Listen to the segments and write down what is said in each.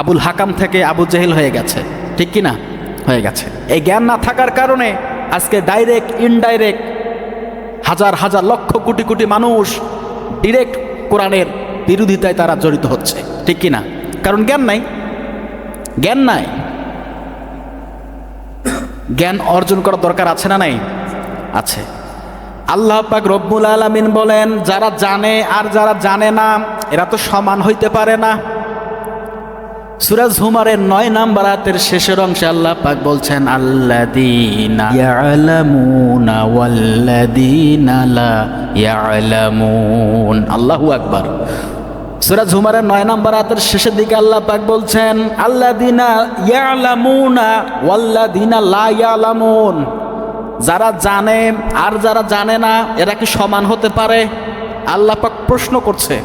আবুল হাকাম থেকে আবু জেহেল হয়ে গেছে। ঠিক কি না হয়ে গেছে। এই জ্ঞান না থাকার কারণে আজকে ডাইরেক্ট ইনডাইরেক্ট হাজার হাজার লক্ষ, কোটি কোটি মানুষ ডিরেক্ট কোরআনের বিরোধিতায় তারা জড়িত হচ্ছে। ঠিক কি না কারণ জ্ঞান নাই। জ্ঞান নাই। জ্ঞান অর্জন করার দরকার আছে না নাই? আছে। আল্লাহ পাক রব্বুল আলামিন বলেন, যারা জানে আর যারা জানে না, এরা তো সমান হইতে পারে না। সুরাজ হুমারের নয় নাম্বার আয়াতের শেষের অংশে আল্লাহ পাক বলছেন, আল্লাযীনা ইয়ালামুনা ওয়াল্লাযীনা লা ইয়ালামুন। আল্লাহু আকবার। নয় নাম্বার আয়াতের শেষের দিকে আল্লাহ পাক বলছেন, আল্লাযীনা ইয়ালামুনা ওয়াল্লাযীনা লা ইয়ালামুন। যারা জানে আর যারা জানে না, এরা কি সমান হতে পারে? আল্লাহ পাক প্রশ্ন করছে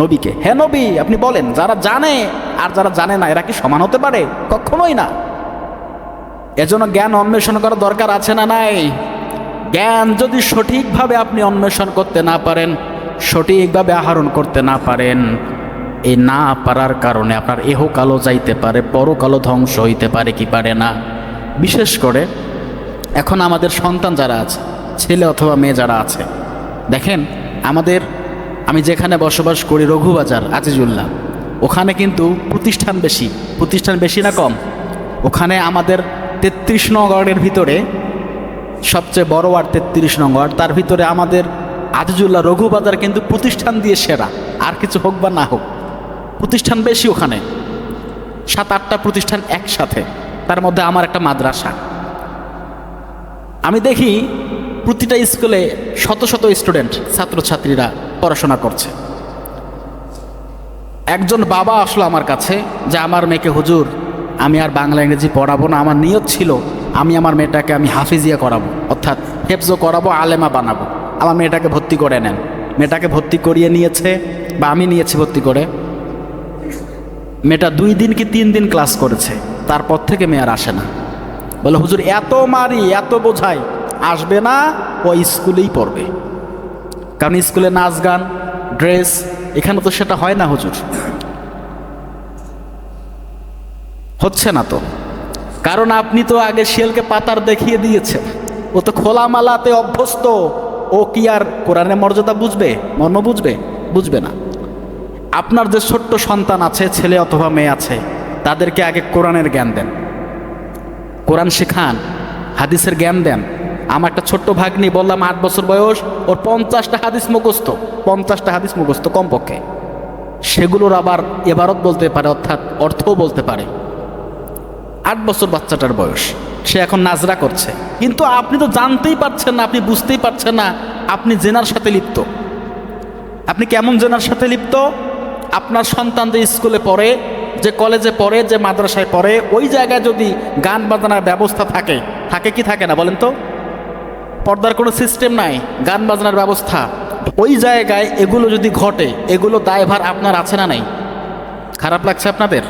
নবীকে। হে নবী, আপনি বলেন, যারা জানে আর যারা জানে না, এরা কি সমান হতে পারে? কখনোই না। এজন্য জ্ঞান অন্বেষণ করার দরকার আছে না নাই? জ্ঞান যদি সঠিকভাবে আপনি অন্বেষণ করতে না পারেন, সঠিকভাবে আহরণ করতে না পারেন এই না পারার কারণে আপনার এহকালও যাইতে পারে, পরকালও ধ্বংস হইতে পারে কি পারে না। বিশেষ করে এখন আমাদের সন্তান যারা আছে, ছেলে অথবা মেয়ে যারা আছে, দেখেন, আমাদের আমি যেখানে বসবাস করি রঘুবাজার, আজিজুল্লাহ। ওখানে কিন্তু প্রতিষ্ঠান বেশি। প্রতিষ্ঠান বেশি না কম? ওখানে আমাদের তেত্রিশ নগরের ভিতরে সবচেয়ে বড় আর তেত্রিশ নং ওয়ার্ড। তার ভিতরে আমাদের আজিজুল্লাহ রঘুবাজার কিন্তু প্রতিষ্ঠান দিয়ে সেরা। আর কিছু হোক বা না হোক, প্রতিষ্ঠান বেশি ওখানে। সাত আটটা প্রতিষ্ঠান একসাথে। তার মধ্যে আমার একটা মাদ্রাসা। আমি দেখি প্রতিটা স্কুলে শত শত স্টুডেন্ট, ছাত্রছাত্রীরা পড়াশোনা করছে। একজন বাবা আসলো আমার কাছে যে, আমার মেয়েকে হুজুর, আমি আর বাংলা, ইংরেজি পড়াবো না। আমার নিয়ত ছিল, আমি আমার মেয়েটাকে আমি হাফিজিয়া করাবো। অর্থাৎ হেফজো করাবো, আলেমা বানাবো। আমার মেয়েটাকে ভর্তি করে নেন। মেয়েটাকে ভর্তি করিয়ে নিয়েছে, বা আমি নিয়েছি ভর্তি করে। মেয়েটা দুই দিন কি তিন দিন ক্লাস করেছে। তারপর থেকে মেয়ে আর আসে না। বলে, হুজুর, এত মারি, এত বোঝাই। আসবে না, ও স্কুলেই পড়বে। কারণ স্কুলে নাচ গান, ড্রেস, এখানে তো সেটা হয় না হুজুর। হচ্ছে না তো। কারণ আপনি তো আগে শিয়ালকে পাতার দেখিয়ে দিয়েছেন। ও তো খোলামালাতে অভ্যস্ত। ও কি আর কোরআনের মর্যাদা বুঝবে? মর্ম বুঝবে? বুঝবে না। আপনার যে ছোট্ট সন্তান আছে, ছেলে অথবা মেয়ে আছে, তাদেরকে আগে কোরআনের জ্ঞান দেন। কোরআন শেখান, হাদিসের জ্ঞান দেন। আমার একটা ছোট্ট ভাগ্নি, বললাম আট বছর বয়স, ওর পঞ্চাশটা হাদিস মুখস্থ। পঞ্চাশটা হাদিস মুখস্থ কমপক্ষে। সেগুলোর আবার এবারত বলতে পারে, অর্থাৎ অর্থও বলতে পারে। আট বছর বাচ্চাটার বয়স, সে এখন নাজরা করছে। কিন্তু আপনি তো জানতেই পারছেন না, আপনি বুঝতেই পারছেন না, আপনি জেনার সাথে লিপ্ত। আপনি কেমন জেনার সাথে লিপ্ত? আপনার সন্তান যে স্কুলে পড়ে, যে কলেজে পড়ে, যে মাদ্রাসায় পড়ে, ওই জায়গায় যদি গান বাজনার ব্যবস্থা থাকে থাকে কি থাকে না বলেন তো? পর্দার কোনো সিস্টেম নাই, গান বাজনার ব্যবস্থা। ওই জায়গায় এগুলো যদি ঘটে, এগুলো দায়ভার আপনার আছে না নাই? খারাপ লাগছে আপনাদের?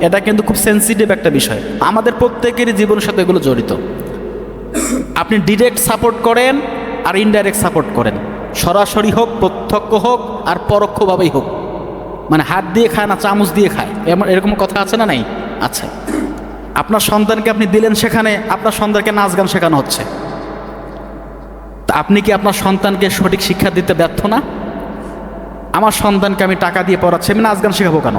এটা কিন্তু খুব সেন্সিটিভ একটা বিষয়। আমাদের প্রত্যেকেরই জীবনের সাথে এগুলো জড়িত। আপনি ডিরেক্ট সাপোর্ট করেন আর ইনডাইরেক্ট সাপোর্ট করেন। সরাসরি হোক, প্রত্যক্ষ হোক আর পরোক্ষভাবেই হোক। মানে হাত দিয়ে খায় না, চামচ দিয়ে খায়। এমন এরকম কথা আছে না নাই? আচ্ছা আপনার সন্তানকে আপনি দিলেন সেখানে, আপনার সন্তানকে নাচ গান শেখানো হচ্ছে। আপনি কি আপনার সন্তানকে সঠিক শিক্ষা দিতে ব্যর্থ না? আমার সন্তানকে আমি টাকা দিয়ে পড়াচ্ছি, আমি নাচ গান শেখাবো কেন?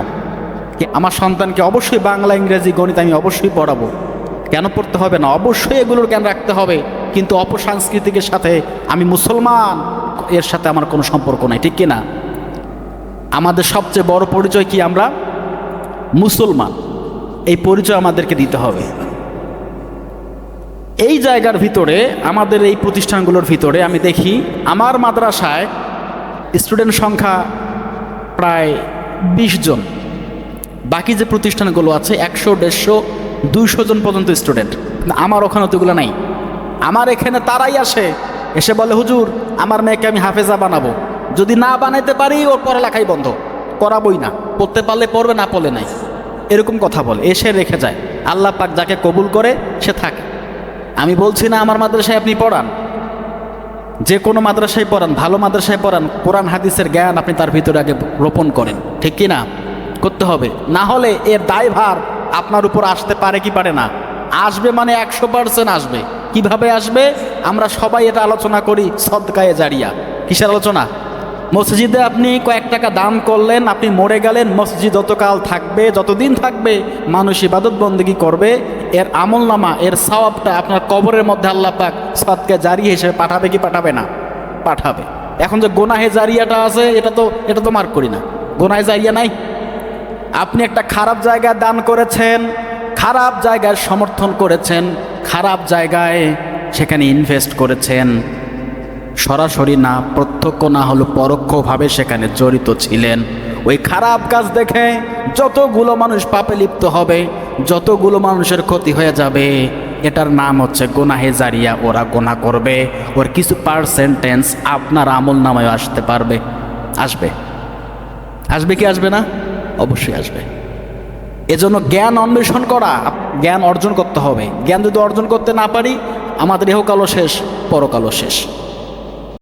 আমার সন্তানকে অবশ্যই বাংলা, ইংরেজি, গণিত আমি অবশ্যই পড়াবো। কেন পড়তে হবে না? অবশ্যই এগুলোর জ্ঞান রাখতে হবে, কিন্তু অপসাংস্কৃতিকের সাথে আমি মুসলমান, এর সাথে আমার কোনো সম্পর্ক নাই, ঠিক কিনা? আমাদের সবচেয়ে বড় পরিচয় কি আমরা? মুসলমান। এই পরিচয় আমাদেরকে দিতে হবে। এই জায়গার ভিতরে, আমাদের এই প্রতিষ্ঠানগুলোর ভিতরে আমি দেখি, আমার মাদ্রাসায় স্টুডেন্ট সংখ্যা প্রায় বিশ জন। বাকি যে প্রতিষ্ঠানগুলো আছে, একশো, দেড়শো, দুইশো জন পর্যন্ত স্টুডেন্ট। আমার ওখানে অতগুলো নাই। আমার এখানে তারাই আসে, এসে বলে, হুজুর, আমার মেয়েকে আমি হাফেজা বানাবো। যদি না বানাইতে পারি, ওর পড়ালেখাই বন্ধ। করাবই না। পড়তে পারলে পড়বে, না পড়লে নাই। এরকম কথা বলে, এসে রেখে যায়। আল্লাহ পাক যাকে কবুল করে, সে থাকে। আমি বলছি না আমার মাদ্রাসায় আপনি পড়ান। যে কোনো মাদ্রাসায় পড়ান, ভালো মাদ্রাসায় পড়ান, কোরআন, হাদিসের জ্ঞান আপনি তার ভিতরে আগে রোপণ করেন। ঠিক কি না? করতে হবে। না হলে এর দায়ভার আপনার উপর আসতে পারে কি পারে না। আসবে মানে একশো পার্সেন্ট আসবে। কীভাবে আসবে? আমরা সবাই এটা আলোচনা করি সদকায়ে জারিয়া। কিসের আলোচনা? মসজিদে আপনি কয়েক টাকা দান করলেন, আপনি মরে গেলেন, মসজিদ যতকাল থাকবে, যতদিন থাকবে, মানুষ ইবাদত বন্দেগি করবে। এর আমল নামা, এর সওয়াবটা আপনার কবরের মধ্যে আল্লাহ পাক সদকে জারি হিসেবে পাঠাবে কি পাঠাবে না? পাঠাবে। এখন যে গোনাহে জারিয়াটা আছে, এটা তো এটা তো মার করি না। গোনাহে জারিয়া নাই? আপনি একটা খারাপ জায়গায় দান করেছেন, খারাপ জায়গায় সমর্থন করেছেন, খারাপ জায়গায় সেখানে ইনভেস্ট করেছেন। সরাসরি না, প্রত্যক্ষ না হলো পরোক্ষভাবে সেখানে জড়িত ছিলেন। ওই খারাপ কাজ দেখে যতগুলো মানুষ পাপে লিপ্ত হবে, যতগুলো মানুষের ক্ষতি হয়ে যাবে, এটার নাম হচ্ছে গোনাহে জারিয়া, ওরা গোনা করবে। ওর কিছু পার্সেন্টেন্স আপনার আমল নামায় আসতে পারবে। আসবে। আসবে কি আসবে না? অবশ্যই আসবে। এজন্য জ্ঞান অন্বেষণ করা, জ্ঞান অর্জন করতে হবে। জ্ঞান যদি অর্জন করতে না পারি, আমাদের এহকালও শেষ, পরকালও শেষ।